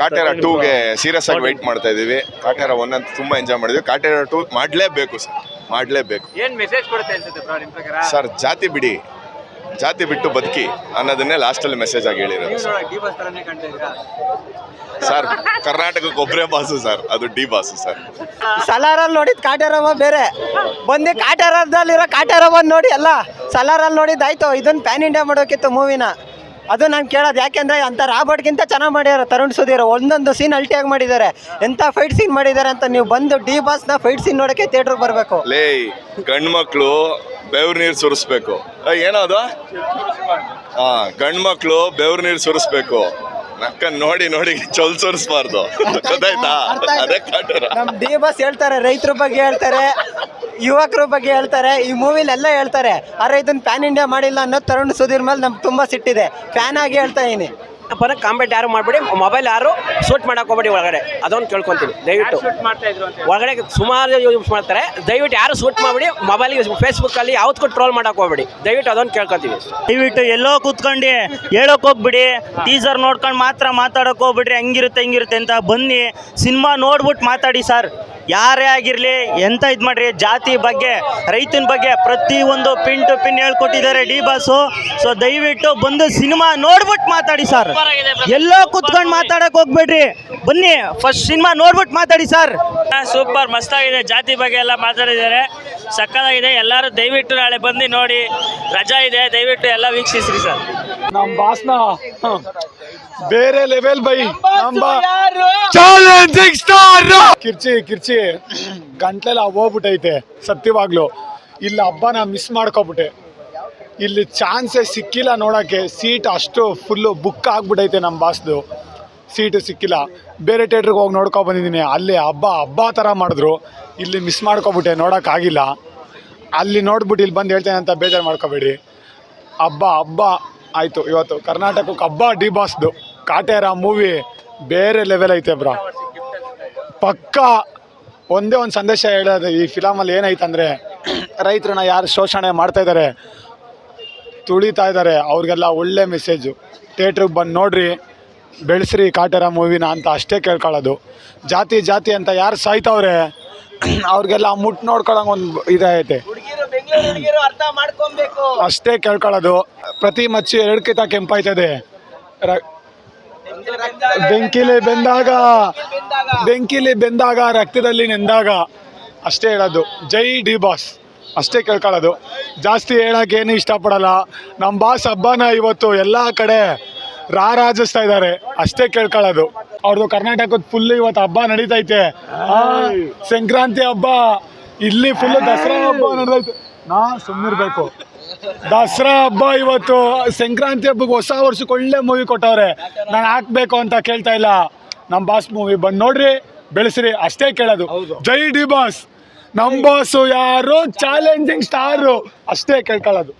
ಕಾಟೇರ ಟೂಗೆ ಸೀರಿಯಸ್ ಆಗಿ ವೆಯ್ಟ್ ಮಾಡ್ತಾ ಇದೀವಿ ಕಾಟೇರ ಒನ್ ಅಂತ ತುಂಬಾ ಎಂಜಾಯ್ ಮಾಡಿದ್ವಿ. ಕಾಟೇರ ಟೂ ಮಾಡಲೇಬೇಕು ಸರ್ ಮಾಡಲೇಬೇಕು. ಏನ್ ಮೆಸೇಜ್ ಕೊಡುತ್ತೆ ಅನ್ಸುತ್ತೆ ಬ್ರೋ ನಿಮ್ ಪ್ರಕಾರ? ಸರ್ ಜಾತಿ ಬಿಡಿ. ಜಾತಿ ಬಿಟ್ಟು ಬದುಕಿ ಅನ್ನೋದನ್ನೇ ಲಾಸ್ಟಲ್ಲಿ ಮೆಸೇಜ್ ಆಗಿ ಹೇಳಿರೋದು ನೀವು ಡಿ ಬಸ್ ತರನೇ ಕಾಣ್ತಾ ಇದ್ದೀರಾ ಸರ್ ಕರ್ನಾಟಕಕ್ಕೆ ಒಬ್ಬರೇ ಬಾಸು ಸರ್ ಅದು ಡಿ ಬಾಸು ಸರ್ ಸಲಾರಲ್ಲಿ ನೋಡಿದ ಕಾಟೇರವ ಬೇರೆ. ಬಂದು ಕಾಟೇರದಲ್ಲಿರೋ ಕಾಟೇರವ ನೋಡಿ ಎಲ್ಲ. ಸಲಾರಲ್ಲಿ ನೋಡಿದ್ದಾಯ್ತು ಇದನ್ನ ಪ್ಯಾನ್ ಇಂಡಿಯಾ ಮಾಡೋಕಿತ್ತು ಮೂವಿನ ಅದು ನಾನು ಕೇಳೋದು. ಯಾಕೆಂದ್ರೆ ಅಂತ ರಾಬರ್ಟ್ಗಿಂತ ಚೆನ್ನಾಗಿ ಮಾಡ್ಯಾರ ತರುಣ್ ಸುಧೀರ್. ಒಂದೊಂದು ಸೀನ್ ಅಲ್ಟಿಯಾಗಿ ಮಾಡಿದ್ದಾರೆ ಎಂಥ ಫೈಟ್ ಸೀನ್ ಮಾಡಿದ್ದಾರೆ ಅಂತ ನೀವು ಬಂದು ಡಿ ಬಾಸ್ನ ಫೈಟ್ ಸೀನ್ ನೋಡಕ್ಕೆ ಥಿಯೇಟರ್ ಬರಬೇಕು. ಲೇ ಗಂಡ್ಮಕ್ಳು ಬೆವ್ರು ನೀರು ಸುರಿಸ್ಬೇಕು. ಏನೋ ಅದು? ಹಾ ಗಂಡ್ಮಕ್ಳು ಬೆವ್ರು ನೀರು ಸುರಿಸ್ಬೇಕು. ನಕ್ಕ ನೋಡಿ ನೋಡಿ ಚೊಲ್ ಸುರಿಸ್ಬಾರ್ದು. ಗೊತ್ತಾಯ್ತಾ? ಅದೇ ನಮ್ಮ ಡಿ ಬಾಸ್ ಹೇಳ್ತಾರೆ ರೈತರ ಬಗ್ಗೆ ಹೇಳ್ತಾರೆ. ಯುವಕರ ಬಗ್ಗೆ ಹೇಳ್ತಾರೆ ಈ ಮೂವಿಲಿ ಎಲ್ಲ ಹೇಳ್ತಾರೆ ಆದ್ರೆ ಇದನ್ನ ಪ್ಯಾನ್ ಇಂಡಿಯಾ ಮಾಡಿಲ್ಲ ಅನ್ನೋ ತರುಣ್ ಸುಧೀರ್ ಮೇಲೆ ನಮ್ಗೆ ತುಂಬ ಸಿಟ್ಟಿದೆ. ಫ್ಯಾನ್ ಆಗಿ ಹೇಳ್ತಾ ಇದೀನಿ. ಪರ ಕಾಂಪೇಟ್ ಯಾರು ಮಾಡಬೇಡಿ ಮೊಬೈಲ್ ಯಾರು ಶೂಟ್ ಮಾಡಕ್ ಹೋಗ್ಬೇಡಿ ಒಳಗಡೆ. ಅದೊಂದು ಕೇಳ್ಕೊತೀನಿ ದಯವಿಟ್ಟು. ಶೂಟ್ ಮಾಡ್ತಾ ಇದ್ರು ಅಂತ ಹೇಳಿ. ಒಳಗಡೆ ಸುಮಾರು ಯೂಸ್ ಮಾಡ್ತಾರೆ ದಯವಿಟ್ಟು ಯಾರು ಶೂಟ್ ಮಾಡಬೇಡಿ ಮೊಬೈಲ್ಗೆ ಫೇಸ್ಬುಕ್ಕಲ್ಲಿ ಯಾವ್ದಕ್ಕೂ ಟ್ರೋಲ್ ಮಾಡಕ್ ಹೋಗ್ಬೇಡಿ. ದಯವಿಟ್ಟು ಅದೊಂದು ಕೇಳ್ಕೊತೀವಿ. ದಯವಿಟ್ಟು ಎಲ್ಲೋ ಕೂತ್ಕೊಂಡು ಹೇಳೋಕೆ ಹೋಗ್ಬಿಡಿ ಟೀಸರ್ ನೋಡ್ಕೊಂಡು ಮಾತ್ರ ಮಾತಾಡೋಕೆ ಹೋಗ್ಬಿಡ್ರಿ ಹಂಗಿರುತ್ತೆ ಹಿಂಗಿರುತ್ತೆ ಅಂತ ಬನ್ನಿ ಸಿನಿಮಾ ನೋಡ್ಬಿಟ್ಟು ಮಾತಾಡಿ ಸರ್. ಯಾರೇ ಆಗಿರಲಿ ಎಂತ ಇದು ಮಾಡ್ರಿ ಜಾತಿ ಬಗ್ಗೆ ರೈತನ ಬಗ್ಗೆ ಪ್ರತಿ ಒಂದು ಪಿನ್ ಟು ಪಿನ್ ಹೇಳ್ಕೊಟ್ಟಿದ್ದಾರೆ ಡಿ ಬಾಸು. ಸೊ ದಯವಿಟ್ಟು ಬಂದು ಸಿನಿಮಾ ನೋಡ್ಬಿಟ್ಟು ಮಾತಾಡಿ ಸರ್. ಎಲ್ಲೋ ಕುತ್ಕೊಂಡು ಮಾತಾಡೋಕೆ ಹೋಗ್ಬೇಡ್ರಿ. ಬನ್ನಿ ಫಸ್ಟ್ ಸಿನಿಮಾ ನೋಡ್ಬಿಟ್ಟು ಮಾತಾಡಿ ಸರ್. ಸೂಪರ್ ಮಸ್ತಾಗಿದೆ. ಜಾತಿ ಬಗ್ಗೆ ಎಲ್ಲ ಮಾತಾಡಿದ್ದಾರೆ. ಸಕ್ಕದಾಗಿದೆ ಎಲ್ಲರೂ ದಯವಿಟ್ಟು ನಾಳೆ ಬಂದು ನೋಡಿ. ರಜಾ ಇದೆ. ದಯವಿಟ್ಟು ಎಲ್ಲ ವೀಕ್ಷಿಸ್ರಿ ಸರ್. ನಮ್ಮ ಬಾಸ್ನ ಹ, ಬೇರೆ ಲೆವೆಲ್ ಬೈ. ಚಾಲೆಂಜಿಂಗ್ ಸ್ಟಾರ್ ಕಿರ್ಚಿ ಕಿರ್ಚಿ. ಗಂಟ್ಲೆಲ್ಲ ಹೋಗ್ಬಿಟ್ಟೈತೆ ಸತ್ಯವಾಗ್ಲು. ಇಲ್ಲಿ ಹಬ್ಬನ ಮಿಸ್ ಮಾಡ್ಕೊಬಿಟ್ಟೆ. ಇಲ್ಲಿ ಚಾನ್ಸೇ ಸಿಕ್ಕಿಲ್ಲ ನೋಡೋಕ್ಕೆ. ಸೀಟ್ ಅಷ್ಟು ಫುಲ್ಲು ಬುಕ್ ಆಗ್ಬಿಟ್ಟೈತೆ ನಮ್ಮ ಬಾಸ್ದು ಸೀಟು ಸಿಕ್ಕಿಲ್ಲ. ಬೇರೆ ಥಿಯೇಟ್ರಿಗೆ ಹೋಗಿ ನೋಡ್ಕೊ ಬಂದಿದ್ದೀನಿ. ಅಲ್ಲಿ ಹಬ್ಬ ಹಬ್ಬ ಥರ ಮಾಡಿದ್ರು. ಇಲ್ಲಿ ಮಿಸ್ ಮಾಡ್ಕೊಬಿಟ್ಟೆ ನೋಡೋಕ್ಕಾಗಿಲ್ಲ ಅಲ್ಲಿ ನೋಡ್ಬಿಟ್ಟು ಇಲ್ಲಿ ಬಂದು ಹೇಳ್ತೇನೆ ಅಂತ ಬೇಜಾರು ಮಾಡ್ಕೋಬೇಡಿ. ಹಬ್ಬ ಹಬ್ಬ. ಆಯಿತು ಇವತ್ತು ಕರ್ನಾಟಕಕ್ಕೆ ಹಬ್ಬ ಡಿ ಬಾಸ್ದು ಕಾಟೇರ ಮೂವಿ ಬೇರೆ ಲೆವೆಲ್ ಐತೆ ಬ್ರಾ. ಪಕ್ಕ ಒಂದೇ ಒಂದು ಸಂದೇಶ ಹೇಳೋದು ಈ ಫಿಲಮಲ್ಲಿ ಏನೈತಂದರೆ ರೈತರನ್ನ ಯಾರು ಶೋಷಣೆ ಮಾಡ್ತಾ ಇದ್ದಾರೆ ತುಳಿತಾ ಇದ್ದಾರೆ ಅವ್ರಿಗೆಲ್ಲ ಒಳ್ಳೆ ಮೆಸೇಜು ಥಿಯೇಟ್ರಿಗೆ ಬಂದು ನೋಡ್ರಿ ಬೆಳೆಸ್ರಿ ಕಾಟೇರ ಮೂವಿನ ಅಂತ ಅಷ್ಟೇ ಕೇಳ್ಕೊಳ್ಳೋದು. ಜಾತಿ ಜಾತಿ ಅಂತ ಯಾರು ಸಾಯ್ತವ್ರೆ ಅವ್ರಿಗೆಲ್ಲ ಮುಟ್ಟು ನೋಡ್ಕೊಳಂಗೆ ಒಂದು ಇದೈತೆ ಅಷ್ಟೇ ಕೇಳ್ಕೊಳ್ಳೋದು. ಪ್ರತಿ ಮಚ್ಚಿ ಎರಡು ಕಿತ ಕೆಂಪಾಯ್ತದೆ. ರ- ಬೆಂಕಿಲಿ ಬೆಂದಾಗ. ಬೆಂಕಿಲಿ ಬೆಂದಾಗ ರಕ್ತದಲ್ಲಿ ನೆಂದಾಗ. ಅಷ್ಟೇ ಹೇಳೋದು. ಜೈ ಡಿ ಬಾಸ್. ಅಷ್ಟೇ ಕೇಳ್ಕೊಳ್ಳೋದು. ಜಾಸ್ತಿ ಹೇಳಕ್ಕೆ ಏನು ಇಷ್ಟಪಡಲ್ಲ. ನಮ್ಮ ಬಾಸ್ ಹಬ್ಬನ ಇವತ್ತು ಎಲ್ಲ ಕಡೆ ರಾರಾಜಿಸ್ತಾ ಇದ್ದಾರೆ. ಅಷ್ಟೇ ಕೇಳ್ಕೊಳ್ಳೋದು. ಅವ್ರದ್ದು ಕರ್ನಾಟಕದ ಫುಲ್ ಇವತ್ತು ಹಬ್ಬ ನಡೀತೈತೆ. ಸಂಕ್ರಾಂತಿ ಹಬ್ಬ. ಇಲ್ಲಿ ಫುಲ್ ದಸರಾ ಹಬ್ಬ ನಡೆದೈತೆ. ನಾ ಸುಮ್ಮನಿರ್ಬೇಕು ದಸರಾ ಹಬ್ಬ ಇವತ್ತು ಸಂಕ್ರಾಂತಿ ಹಬ್ಬಕ್ಕೆ ಹೊಸ ವರ್ಷಕ್ಕೆ ಒಳ್ಳೆ ಮೂವಿ ಕೊಟ್ಟವ್ರೆ. ನಾನು ಹಾಕ್ಬೇಕು ಅಂತ ಕೇಳ್ತಾ ಇಲ್ಲ. ನಮ್ಮ ಬಾಸ್ ಮೂವಿ ಬಂದು ನೋಡ್ರಿ ಬೆಳೆಸ್ರಿ ಅಷ್ಟೇ ಕೇಳೋದು. ಜೈ ಡಿ ಬಾಸ್ ನಮ್ಮ ಬಾಸು ಯಾರು? ಚಾಲೆಂಜಿಂಗ್ ಸ್ಟಾರು ಅಷ್ಟೇ ಕೇಳ್ಕೊಳ್ಳೋದು.